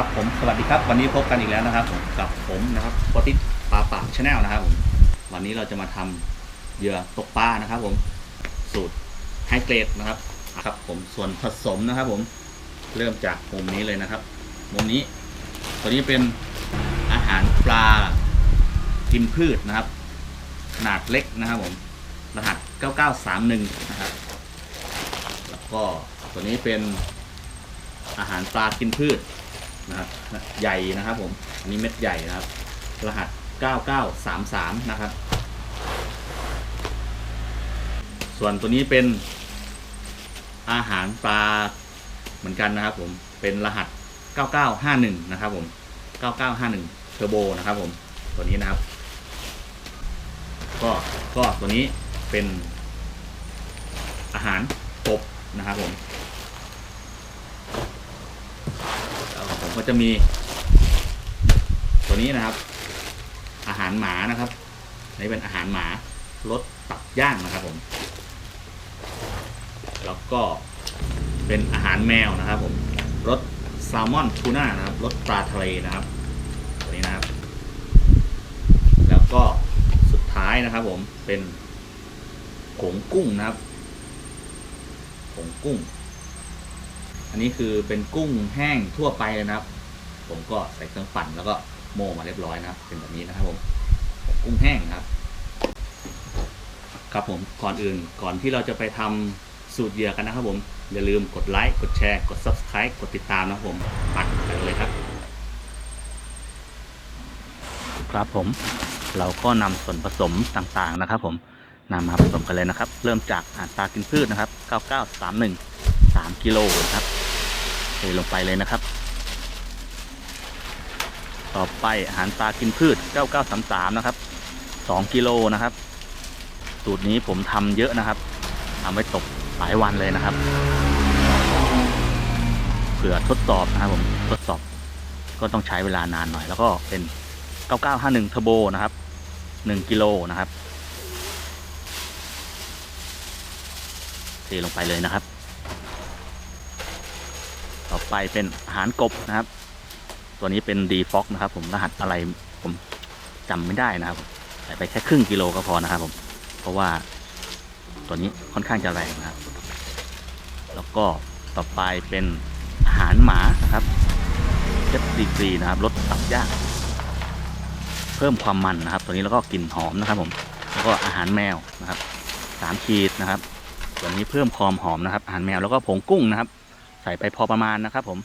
ครับผมสวัสดีครับ วันนี้พบกันอีกแล้วนะครับผมกับผมนะครับปอติปลาปากชาแนลนะครับผมวันนี้เราจะมาทำเหยื่อตกปลานะครับ ผมสูตรไฮเกรดนะครับครับ ผมส่วนผสมนะครับ ผมเริ่มจากมุมนี้เลยนะครับมุมนี้ ตัวนี้เป็นอาหารปลากินพืชนะครับ ขนาดเล็กนะครับ ผมรหัส 9931 นะครับ แล้วก็ตัวนี้เป็นอาหารปลากินพืช นะครับใหญ่นะครับผมอันนี้เม็ดใหญ่นะครับ รหัส 9933 นะครับ ส่วนตัวนี้เป็นอาหารปลาเหมือนกันนะครับ ผมเป็นรหัส 9951 นะครับผม 9951เทอร์โบนะครับผมตัวนี้นะครับ ก็ก็ตัวนี้เป็นอาหารกบนะครับผม แล้วผม ก็จะมี ตัวนี้นะครับ อาหารหมานะครับนี่เป็นอาหารหมารสตับย่างนะครับผม แล้วก็เป็นอาหารแมวนะครับผมรสแซลมอนทูน่านะครับรสปลาทะเลนะครับตัวนี้นะครับ แล้วก็สุดท้ายนะครับผมเป็นผงกุ้งนะครับผงกุ้ง อันนี้คือเป็นกุ้งแห้งทั่วไปเลยนะครับ ผมก็ใส่เครื่องปั่นแล้วก็โม่มาเรียบร้อยนะครับ เป็นแบบนี้นะครับผมกุ้งแห้งนะครับ ครับผมก่อนอื่นก่อนที่เราจะไปทำสูตรเหยื่อกันนะครับผม อย่าลืมกดไลค์กดแชร์กด subscribe กดติดตามนะครับผมปัดไปเลยครับ ครับผมเราก็นำส่วนผสมต่างๆนะครับ ผมนำมาผสมกันเลยนะครับ เริ่มจากอาหารปลากินพืชนะครับ 9931 3กิโลนะครับเทลงไปเลยนะครับ ต่อไปอาหารปลากินพืช 9933 นะครับ 2 กิโลนะครับ สูตรนี้ผมทำเยอะนะครับทำไว้ตกหลายวันเลยนะครับ เผื่อทดสอบนะครับผมทดสอบก็ต้องใช้เวลานานหน่อย แล้วก็เป็น 9951 Turbo นะครับ 1 กิโลนะครับเทลงไปเลยนะครับ ไปเป็นอาหารกบนะครับ ตัวนี้เป็น d f o x นะครับ ผมรหัสอะไรผมจำไม่ได้นะครับใส่ไปแค่ครึ่งกิโลก็พอนะครับ ผม เพราะว่าตัวนี้ค่อนข้างจะแรงนะครับ แล้วก็ต่อไปเป็นอาหารหมานะครับเจ็ดดีกรีนะครับรสตับย่างเพิ่มความมันนะครับ ตัวนี้แล้วก็กลิ่นหอมนะครับ ผม แล้วก็อาหารแมวนะครับสามขีดนะครับ ตัวนี้เพิ่มความหอมนะครับ อาหารแมวแล้วก็ผงกุ้งนะครับ ส่ไปพอประมาณนะครับ ผม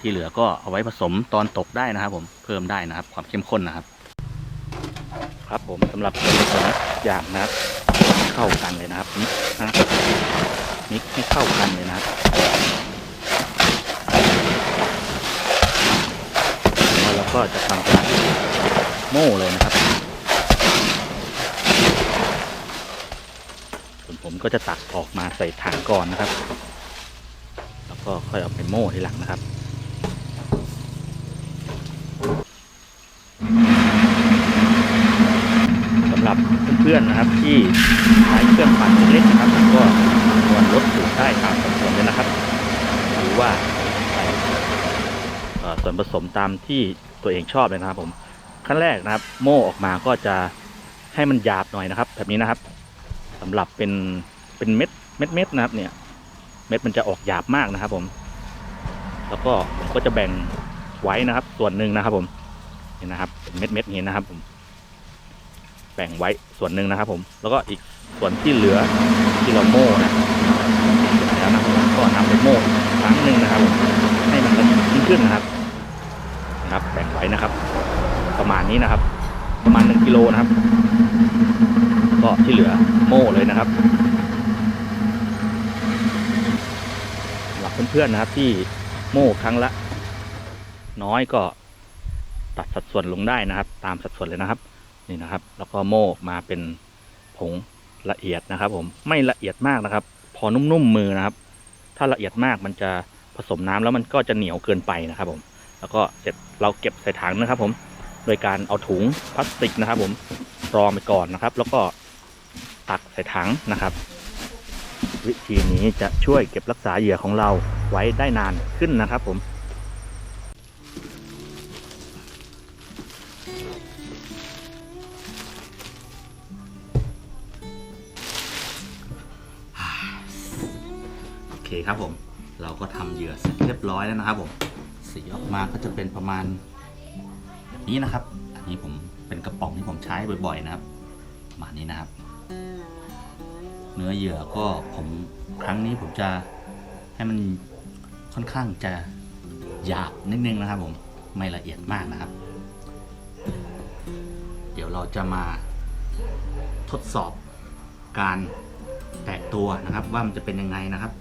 ที่เหลือก็เอาไว้ผสมตอนตกได้นะครับ ผมเพิ่มได้นะครับ ความเข้มข้นนะครับ ครับผมสำหรับส่วนผสมอย่างนะครับเข้ากันเลยนะครับมิกนะมิกให้เข้ากันเลยนะครับแล้วเราก็จะทำการโม่เลยนะครับส่วนผมก็จะตักออกมาใส่ถังก่อนนะครับ ก็ค่อยเอาไปโม่ทีหลังนะครับสำหรับเพื่อนๆนะครับที่ใช้เครื่องปั่นเล็กๆนะครับก็ควรลดสูตรได้ตามสัดส่วนเลยนะครับ หรือว่าใส่ส่วนผสมตามที่ตัวเองชอบเลยนะครับ ผมขั้นแรกนะครับ โม่ออกมาก็จะให้มันหยาบหน่อยนะครับ แบบนี้นะครับสำหรับเป็นเป็นเม็ดเม็ดเม็ดนะครับเนี่ย ม็ดมันจะออกหยาบมากนะครับ ผม แล้วก็ผมก็จะแบ่งไว้นะครับ ส่วนหนึ่งนะครับผมนี่นนะครับเป็นเม็ดเม็ดๆนี้นะครับ ผม แบ่งไว้ส่วนหนึ่งนะครับ ผม แล้วก็อีกส่วนที่เหลือที่เราโม่นะเสร็จแล้วนะครับก็นำไปโม่อีกครั้งหนึ่งนะครับ ให้มันละเอียดขึ้นนะครับนะครับแบ่งไว้นะครับ ประมาณนี้นะครับ ประมาณหนึ่งกิโลนะครับ ก็ที่เหลือโม่เลยนะครับสำหรับ เพื่อนๆนะครับ ที่โม่ครั้งละ น้อยก็ตัดสัดส่วนลงได้นะครับ ตามสัดส่วนเลยนะครับ นี่นะครับ แล้วก็โม่มาเป็นผงละเอียดนะครับ ผมไม่ละเอียดมากนะครับ พอนุ่มๆมือนะครับ ถ้าละเอียดมากมันจะผสมน้ำแล้วมันก็จะเหนียวเกินไปนะครับ ผม แล้วก็เสร็จเราเก็บใส่ถังนะครับ ผม โดยการเอาถุงพลาสติกนะครับ ผมรองไปก่อนนะครับ แล้วก็ตักใส่ถังนะครับ วิธีนี้จะช่วยเก็บรักษาเหยื่อของเราไว้ได้นานขึ้นนะครับผมโอเคครับผม เราก็ทำเหยื่อเสร็จเรียบร้อยแล้วนะครับผมสีออกมาก็จะเป็นประมาณนี้นะครับ อันนี้ผมเป็นกระป๋องที่ผมใช้บ่อยๆนะครับมาณนี้นะครับ เนื้อเหยื่อก็ผมครั้งนี้ผมจะให้มันค่อนข้างจะหยาบนิดนึงนะครับผมไม่ละเอียดมากนะครับ เดี๋ยวเราจะมาทดสอบการแตกตัวนะครับ ว่ามันจะเป็นยังไงนะครับ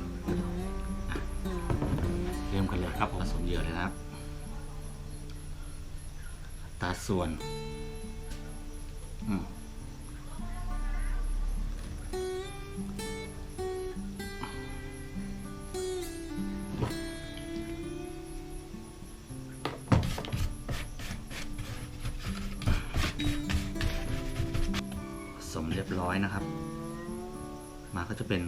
เริ่มกันเลยครับผสมเหยื่อเลยนะครับตาส่วน อืม สมเรียบร้อยนะครับ มาก็จะเป็น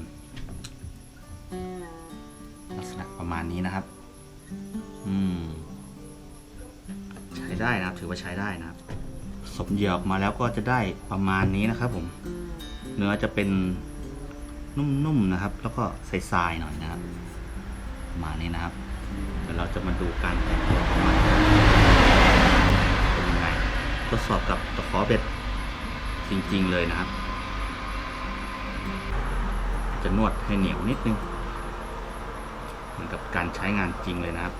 ลักษณะประมาณนี้นะครับ อืม ใช้ได้นะครับ ถือว่าใช้ได้นะครับผสมเหยื่อออกมาแล้วก็จะได้ประมาณนี้นะครับ ผม เนื้อจะเป็นนุ่มๆนะครับ แล้วก็ใสๆหน่อยนะครับประมาณนี้นะครับเดี๋ยวเราจะมาดูการแตกตัวของมันเป็นยังไงทดสอบกับตะขอเบ็ด จริง ๆ เลยนะครับ จะนวดให้เหนียวนิดนึง เหมือนกับการใช้งานจริงเลยนะครับ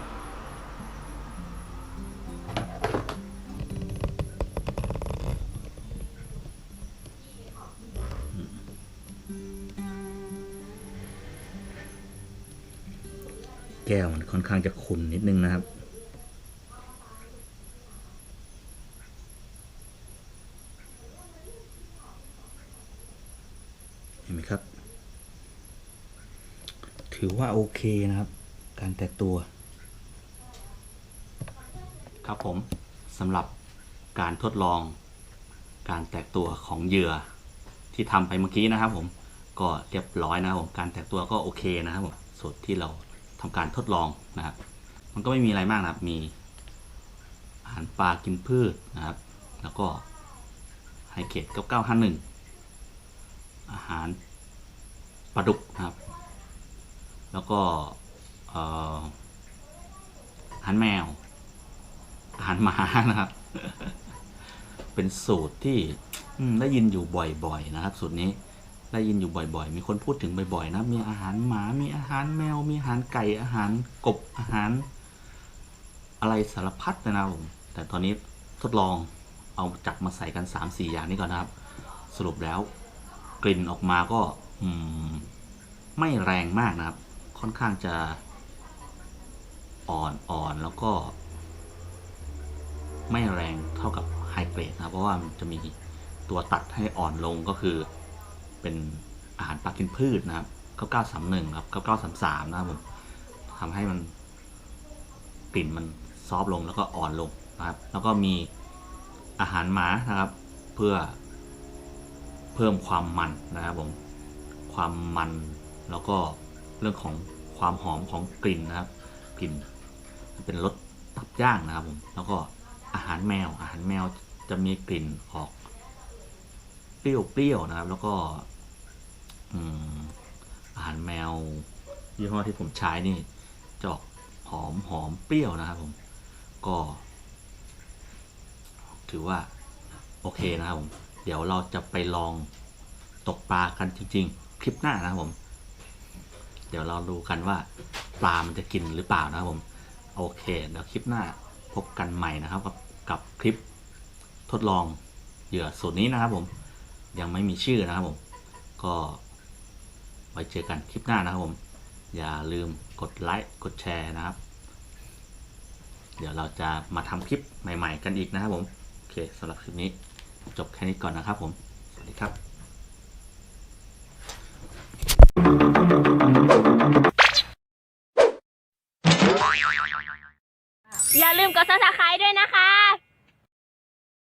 แก้วมันค่อนข้างจะขุ่นนิดนึงนะครับ เห็นไหมครับ ถือว่าโอเคนะครับ การแตกตัว ครับผมสำหรับการทดลอง การแตกตัวของเหยื่อที่ทำไปเมื่อกี้นะครับผมก็เรียบร้อยนะครับผมการแตกตัวก็โอเคนะครับผมสูตรที่เราทำการทดลองนะครับ มันก็ไม่มีอะไรมากนะครับมีอาหารปลากินพืชนะครับ แล้วก็ไฮเกต9951อาหารปลาดุกนะครับ แล้วก็อาหารแมว อาหารหมานะครับ เป็นสูตรที่ได้ยินอยู่บ่อย ๆ นะครับ สูตรนี้ได้ยินอยู่บ่อย ๆ มีคนพูดถึงบ่อย ๆ นะ มีอาหารหมา มีอาหารแมว มีอาหารไก่ อาหารกบ อาหาร อะไรสารพัดนะครับผม แต่ตอนนี้ทดลองเอาจับมาใส่กัน3-4อย่างนี้ก่อนนะครับ สรุปแล้ว กลิ่นออกมาก็ อืม ไม่แรงมากนะครับ ค่อนข้างจะอ่อนอ่อนแล้วก็ ไม่แรงเท่ากับไฮเกรดนะเพราะว่ามันจะมีตัวตัดให้อ่อนลงก็คือ เป็นอาหารปลากินพืชนะครับ 9931 ครับ 9933 นะครับผมทำให้มันกลิ่นมันซอฟต์ลงแล้วก็อ่อนลงนะครับ แล้วก็มีอาหารหมานะครับ เพื่อเพิ่มความมันนะครับผมความมันแล้วก็เรื่องของ ความหอมของกลิ่นนะครับกลิ่นเป็นรสตับย่างนะครับผมแล้วก็อาหารแมว อาหารแมวจะมีกลิ่นออกเปรี้ยวๆนะครับ แล้วก็อืมอาหารแมวยี่ห้อที่ผมใช้นี่จะออกหอมหอมเปรี้ยวนะครับผมก็ ถือว่าโอเคนะครับผม เดี๋ยวเราจะไปลองตกปลากันจริง ๆ คลิปหน้านะครับผม เดี๋ยวเราดูกันว่าปลามันจะกินหรือเปล่านะครับผม โอเคเดี๋ยวคลิปหน้าพบกันใหม่นะครับ กับกับคลิปทดลองเหยื่อสูตรนี้นะครับ ผมยังไม่มีชื่อนะครับผม ก็ไว้เจอกันคลิปหน้านะครับผม อย่าลืมกดไลค์กดแชร์นะครับ เดี๋ยวเราจะมาทำคลิปใหม่ ๆ กันอีกนะครับผม โอเคสำหรับคลิปนี้จบแค่นี้ก่อนนะครับผม สวัสดีครับ มกดซับสไคร b e ด้วยนะคะ